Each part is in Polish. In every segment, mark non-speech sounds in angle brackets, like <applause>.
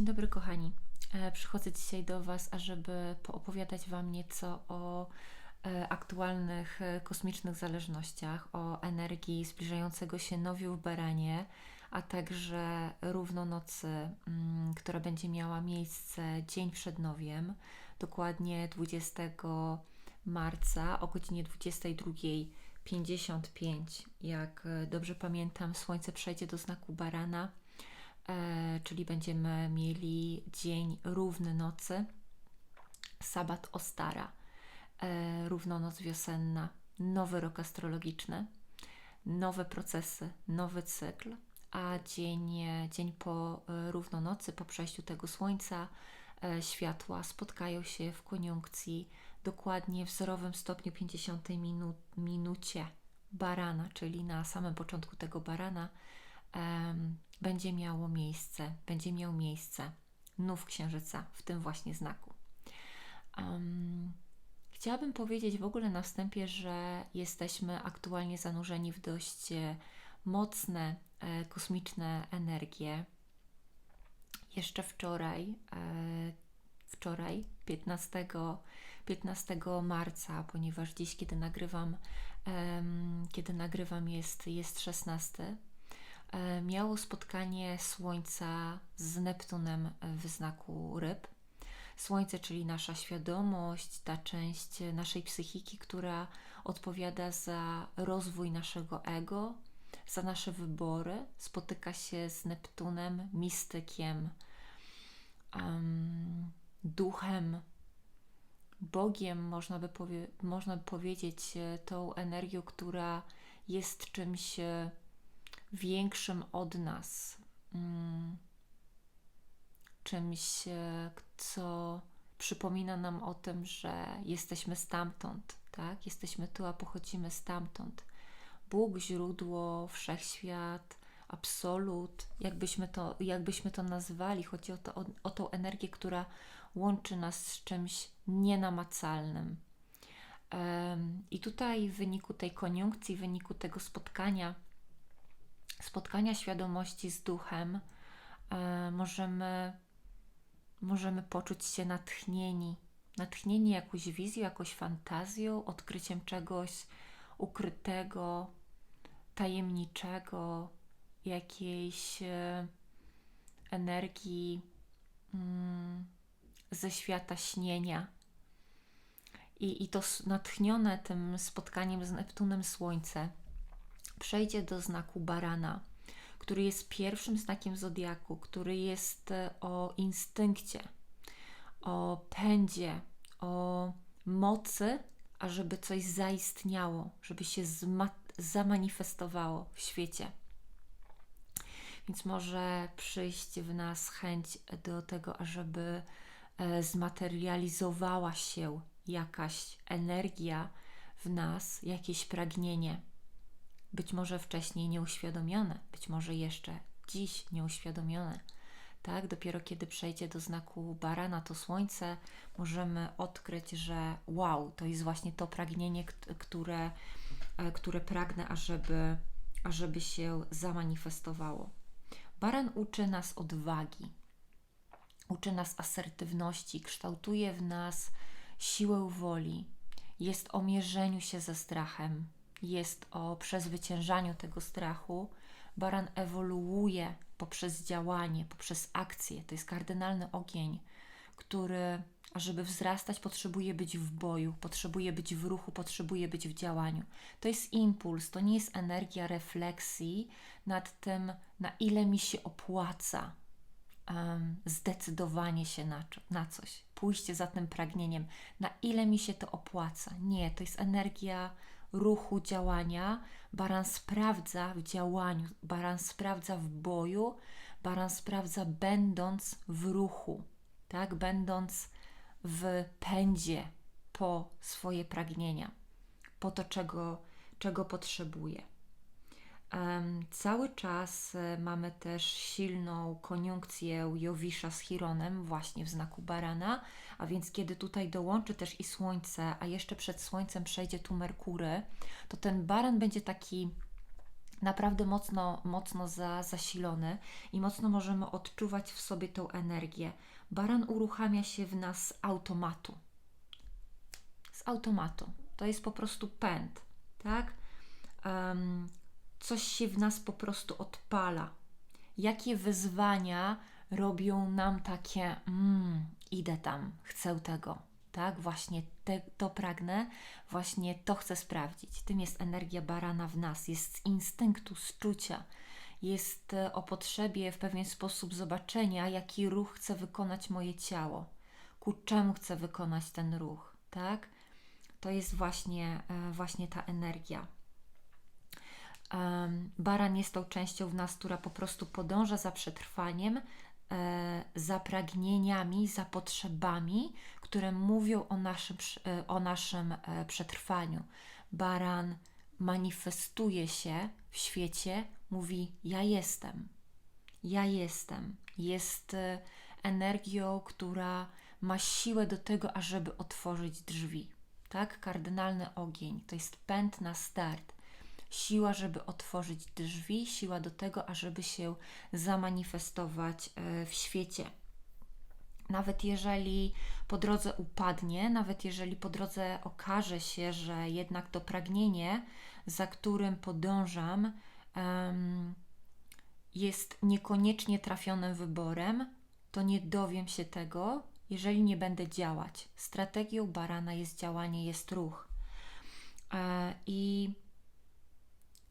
Dzień dobry, kochani. E, Przychodzę dzisiaj do Was, ażeby poopowiadać Wam nieco o e, aktualnych e, kosmicznych zależnościach, o energii zbliżającego się nowiu w Baranie, a także równonocy, mm, która będzie miała miejsce dzień przed nowiem, dokładnie 20 marca o godzinie 22.55. Jak dobrze pamiętam, Słońce przejdzie do znaku Barana czyli będziemy mieli dzień równy nocy, sabat Ostara, e, równonoc wiosenna, nowy rok astrologiczny, nowe procesy, nowy cykl, a dzień, dzień po e, równonocy, po przejściu tego słońca, e, światła spotkają się w koniunkcji dokładnie w zerowym stopniu 50 minu, minucie barana, czyli na samym początku tego barana będzie miało miejsce, będzie miał miejsce nów księżyca w tym właśnie znaku. Um, chciałabym powiedzieć w ogóle na wstępie, że jesteśmy aktualnie zanurzeni w dość e, mocne e, kosmiczne energie. Jeszcze wczoraj, e, wczoraj 15, 15 marca, ponieważ dziś, kiedy nagrywam, em, kiedy nagrywam jest, jest 16, e, miało spotkanie Słońca z Neptunem w znaku ryb. Słońce, czyli nasza świadomość, ta część naszej psychiki, która odpowiada za rozwój naszego ego, za nasze wybory, spotyka się z Neptunem, mistykiem, em, duchem, Bogiem, można by, powie, można by powiedzieć, e, tą energią, która jest czymś e, większym od nas, mm, czymś, e, co przypomina nam o tym, że jesteśmy stamtąd, tak? Jesteśmy tu, a pochodzimy stamtąd. Bóg, źródło, wszechświat, absolut, jakbyśmy to, jakbyśmy to nazwali, chodzi o, to, o, o tą energię, która łączy nas z czymś nienamacalnym. I tutaj w wyniku tej koniunkcji, w wyniku tego spotkania, spotkania świadomości z duchem, e, możemy, możemy poczuć się natchnieni. Natchnieni jakąś wizją, jakąś fantazją, odkryciem czegoś ukrytego, tajemniczego, jakiejś e, energii mm, ze świata śnienia. I, I to natchnione tym spotkaniem z Neptunem Słońce przejdzie do znaku barana, który jest pierwszym znakiem zodiaku, który jest e, o instynkcie, o pędzie, o mocy, ażeby coś zaistniało, żeby się zamanifestowało w świecie. Więc może przyjść w nas chęć do tego, ażeby e, zmaterializowała się jakaś energia w nas, jakieś pragnienie. Być może wcześniej nieuświadomione, być może jeszcze dziś nieuświadomione. Tak, dopiero kiedy przejdzie do znaku barana to słońce, możemy odkryć, że wow, to jest właśnie to pragnienie, kt- które, e, które pragnę, ażeby, ażeby się zamanifestowało. Baran uczy nas odwagi, uczy nas asertywności, kształtuje w nas siłę woli, jest o mierzeniu się ze strachem, jest o przezwyciężaniu tego strachu. Baran ewoluuje poprzez działanie, poprzez akcję. To jest kardynalny ogień, który, żeby wzrastać, potrzebuje być w boju, potrzebuje być w ruchu, potrzebuje być w działaniu. To jest impuls, to nie jest energia refleksji nad tym, na ile mi się opłaca um, zdecydowanie się na, na coś, pójście za tym pragnieniem, na ile mi się to opłaca. Nie, to jest energia ruchu, działania. Baran sprawdza w działaniu, baran sprawdza w boju, baran sprawdza będąc w ruchu, tak, będąc w pędzie po swoje pragnienia, po to, czego, czego potrzebuje. Cały czas e, mamy też silną koniunkcję Jowisza z Chironem właśnie w znaku barana, a więc kiedy tutaj dołączy też i Słońce, a jeszcze przed Słońcem przejdzie tu Merkury, to ten baran będzie taki naprawdę mocno, mocno za, zasilony i mocno możemy odczuwać w sobie tą energię. Baran uruchamia się w nas z automatu. Z automatu. To jest po prostu pęd, tak? Um, coś się w nas po prostu odpala. Jakie wyzwania robią nam takie, mm, idę tam, chcę tego, tak? Właśnie te, to pragnę, właśnie to chcę sprawdzić. Tym jest energia barana w nas, jest z instynktu, z czucia, jest e, o potrzebie w pewien sposób zobaczenia, jaki ruch chce wykonać moje ciało, ku czemu chcę wykonać ten ruch, tak? To jest właśnie, e, właśnie ta energia. Baran jest tą częścią w nas, która po prostu podąża za przetrwaniem, e, za pragnieniami, za potrzebami, które mówią o naszym, e, o naszym e, przetrwaniu. Baran manifestuje się w świecie, mówi: Ja jestem, ja jestem. Jest energią, która ma siłę do tego, ażeby otworzyć drzwi. Tak? Kardynalny ogień to jest pęd na start siła, żeby otworzyć drzwi, siła do tego, ażeby się zamanifestować e, w świecie. Nawet jeżeli po drodze upadnie, nawet jeżeli po drodze okaże się, że jednak to pragnienie, za którym podążam, jest niekoniecznie trafionym wyborem, to nie dowiem się tego, jeżeli nie będę działać. Strategią barana jest działanie, jest ruch. E, I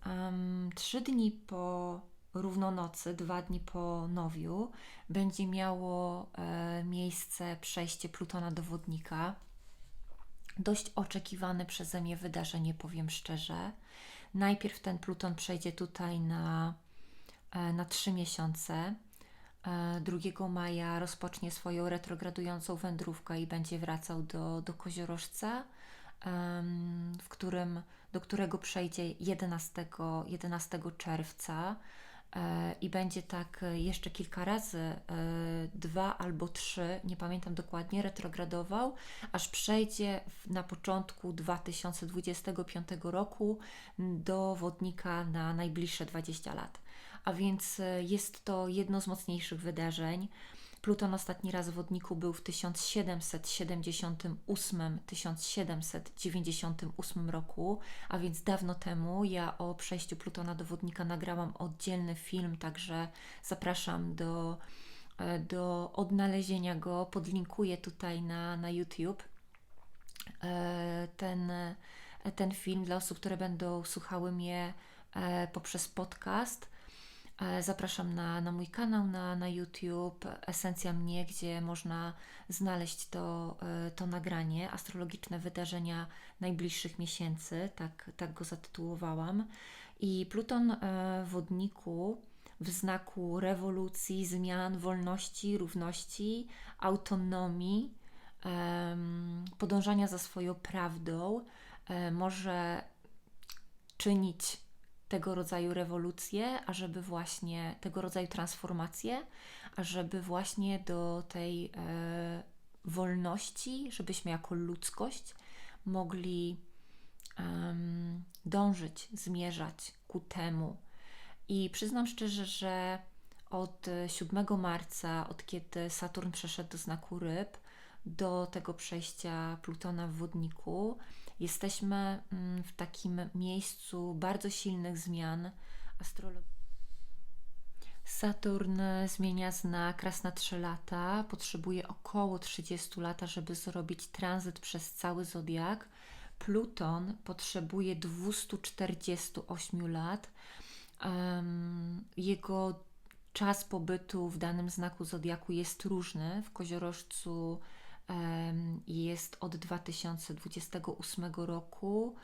um, trzy dni po równonocy, dwa dni po nowiu, będzie miało e, miejsce przejście Plutona do wodnika. Dość oczekiwane przeze mnie wydarzenie, powiem szczerze. Najpierw ten Pluton przejdzie tutaj na, e, na trzy miesiące. 2 e, maja rozpocznie swoją retrogradującą wędrówkę i będzie wracał do, do Koziorożca, w którym do którego przejdzie 11, 11 czerwca e, i będzie tak jeszcze kilka razy, e, dwa albo trzy, nie pamiętam dokładnie, retrogradował, aż przejdzie na początku 2025 roku do wodnika na najbliższe 20 lat. A więc e, jest to jedno z mocniejszych wydarzeń. Pluton ostatni raz w wodniku był w 1778-1798 roku, a więc dawno temu. Ja o przejściu Plutona do wodnika nagrałam oddzielny film, także zapraszam do, e, do odnalezienia go. Podlinkuję tutaj na, na YouTube e, ten, ten film dla osób, które będą słuchały mnie e, poprzez podcast. E, zapraszam na, na mój kanał na, na YouTube, Esencja Mnie, gdzie można znaleźć to, e, to nagranie, astrologiczne wydarzenia najbliższych miesięcy, tak, tak go zatytułowałam. I Pluton e, w wodniku w znaku rewolucji, zmian, wolności, równości, autonomii, podążania za swoją prawdą, może czynić tego rodzaju rewolucje, ażeby właśnie tego rodzaju transformacje, ażeby właśnie do tej e, wolności, żebyśmy jako ludzkość mogli dążyć, zmierzać ku temu. I przyznam szczerze, że od 7 marca, od kiedy Saturn przeszedł do znaku ryb, do tego przejścia Plutona w wodniku, Jesteśmy mm, w takim miejscu bardzo silnych zmian astrologicznych. Saturn zmienia znak raz na 3 lata, potrzebuje około 30 lat, żeby zrobić tranzyt przez cały zodiak. Pluton potrzebuje 248 lat. Jego czas pobytu w danym znaku zodiaku jest różny. W koziorożcu jest od 2028 roku.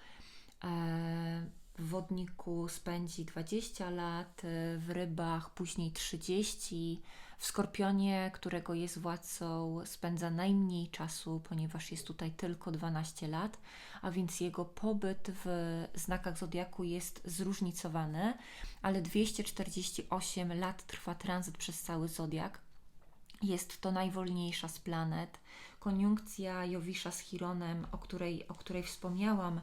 W wodniku spędzi 20 lat, w rybach później 30, w skorpionie, którego jest władcą, spędza najmniej czasu, ponieważ jest tutaj tylko 12 lat, a więc jego pobyt w znakach zodiaku jest zróżnicowany, ale 248 lat trwa tranzyt przez cały zodiak. Jest to najwolniejsza z planet koniunkcja Jowisza z Chironem, o której, o której wspomniałam,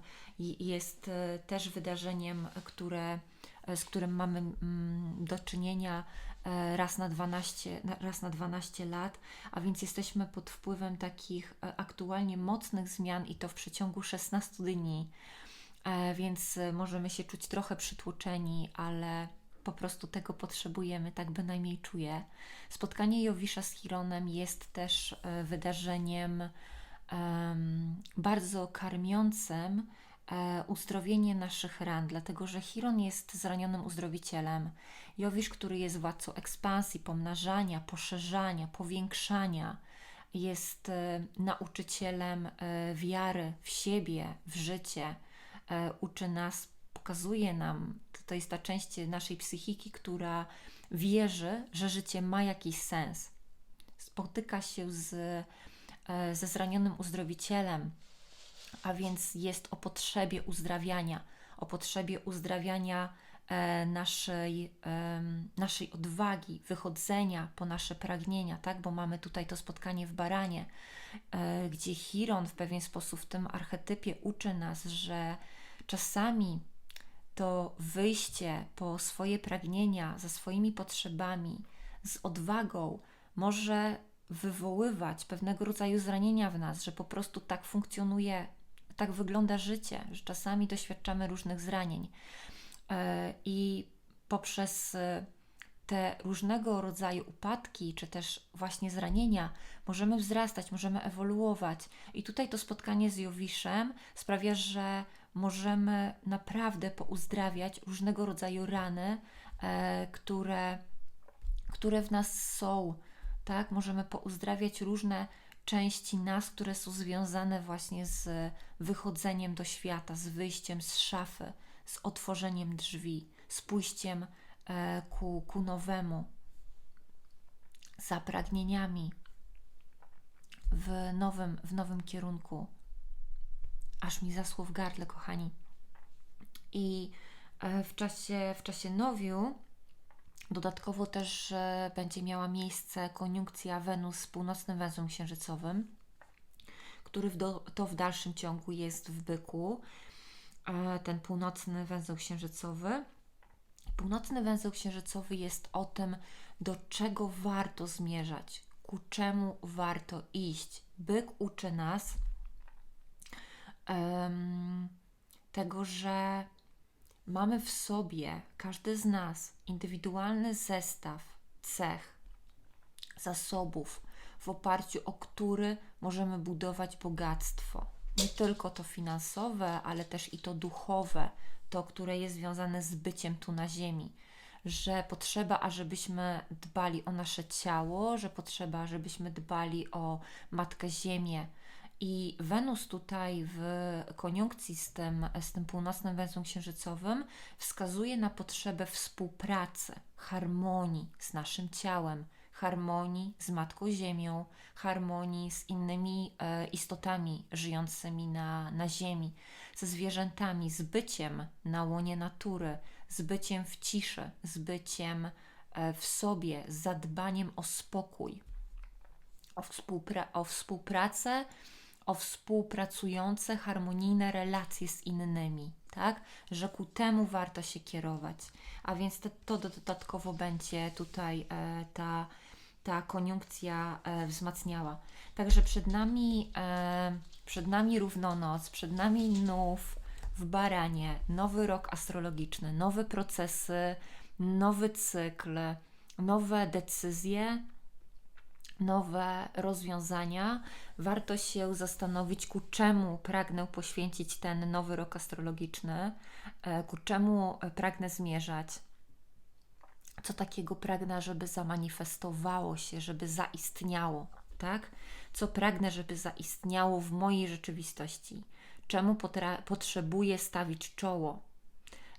jest e, też wydarzeniem, które e, z którym mamy mm, do czynienia e, raz na, 12, raz na 12 lat, a więc jesteśmy pod wpływem takich aktualnie mocnych zmian i to w przeciągu 16 dni, więc możemy się czuć trochę przytłoczeni, ale po prostu tego potrzebujemy, tak bynajmniej czuję. Spotkanie Jowisza z Chironem jest też wydarzeniem um, bardzo karmiącym e, uzdrowienie naszych ran, dlatego że Chiron jest zranionym uzdrowicielem. Jowisz, który jest władcą ekspansji, pomnażania, poszerzania, powiększania, jest e, nauczycielem e, wiary w siebie, w życie, e, uczy nas, pokazuje nam, to, jest ta część naszej psychiki, która wierzy, że życie ma jakiś sens. Spotyka się z E, ze zranionym uzdrowicielem, a więc jest o potrzebie uzdrawiania, o potrzebie uzdrawiania e, naszej, naszej odwagi, wychodzenia po nasze pragnienia, tak? Bo mamy tutaj to spotkanie w Baranie, e, gdzie Chiron w pewien sposób w tym archetypie uczy nas, że czasami to wyjście po swoje pragnienia, za swoimi potrzebami, z odwagą może wywoływać pewnego rodzaju zranienia w nas, że po prostu tak funkcjonuje, tak wygląda życie, że czasami doświadczamy różnych zranień. E, I poprzez e, te różnego rodzaju upadki, czy też właśnie zranienia, możemy wzrastać, możemy ewoluować. I tutaj to spotkanie z Jowiszem sprawia, że możemy naprawdę pouzdrawiać różnego rodzaju rany, e, które, które w nas są tak? Możemy pouzdrawiać różne części nas, które są związane właśnie z wychodzeniem do świata, z wyjściem z szafy, z otworzeniem drzwi, z pójściem e, ku, ku nowemu, za pragnieniami w nowym, w nowym kierunku. Aż mi zasło w gardle, kochani. I e, w czasie, w czasie nowiu Dodatkowo też będzie miała miejsce koniunkcja Wenus z północnym węzłem księżycowym, który w do, to w dalszym ciągu jest w byku. E, ten północny węzeł księżycowy. Północny węzeł księżycowy jest o tym, do czego warto zmierzać, ku czemu warto iść. Byk uczy nas um, tego, że mamy w sobie, każdy z nas, indywidualny zestaw cech, zasobów, w oparciu o który możemy budować bogactwo. Nie tylko to finansowe, ale też i to duchowe, to, które jest związane z byciem tu na Ziemi. Że potrzeba, ażebyśmy dbali o nasze ciało, że potrzeba, żebyśmy dbali o Matkę Ziemię, i Wenus tutaj w koniunkcji z tym, z tym północnym węzłem księżycowym wskazuje na potrzebę współpracy, harmonii z naszym ciałem, harmonii z Matką Ziemią, harmonii z innymi e, istotami żyjącymi na, na Ziemi, ze zwierzętami, z byciem na łonie natury, z byciem w ciszy, z byciem e, w sobie, z zadbaniem o spokój, o, współpra- o współpracę o współpracujące, harmonijne relacje z innymi, tak? Że ku temu warto się kierować. A więc to, to dodatkowo będzie tutaj e, ta, ta koniunkcja e, wzmacniała. Także przed nami, e, przed nami równonoc, przed nami nów w baranie, nowy rok astrologiczny, nowe procesy, nowy cykl, nowe decyzje, nowe rozwiązania, warto się zastanowić, ku czemu pragnę poświęcić ten nowy rok astrologiczny, e, ku czemu pragnę zmierzać. Co takiego pragnę, żeby zamanifestowało się, żeby zaistniało, tak? Co pragnę, żeby zaistniało w mojej rzeczywistości? Czemu potrzebuję stawić czoło?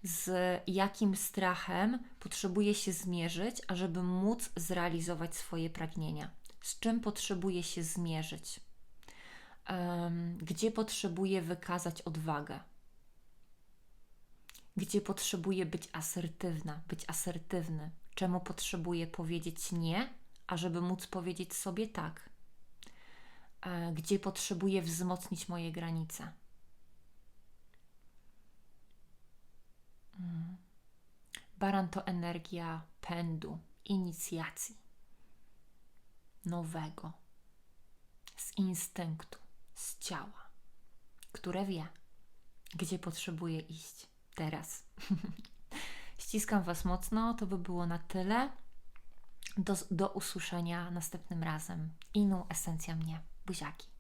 Z jakim strachem potrzebuję się zmierzyć, ażeby móc zrealizować swoje pragnienia? Z czym potrzebuję się zmierzyć, gdzie potrzebuję wykazać odwagę, gdzie potrzebuję być asertywna, być asertywny, czemu potrzebuję powiedzieć nie, ażeby móc powiedzieć sobie tak, e, gdzie potrzebuję wzmocnić moje granice. Mm. Baran to energia pędu, inicjacji, nowego, z instynktu, z ciała, które wie, gdzie potrzebuje iść teraz. <laughs> Ściskam Was mocno, to by było na tyle. Do, do usłyszenia następnym razem. Inną esencja mnie. Buziaki.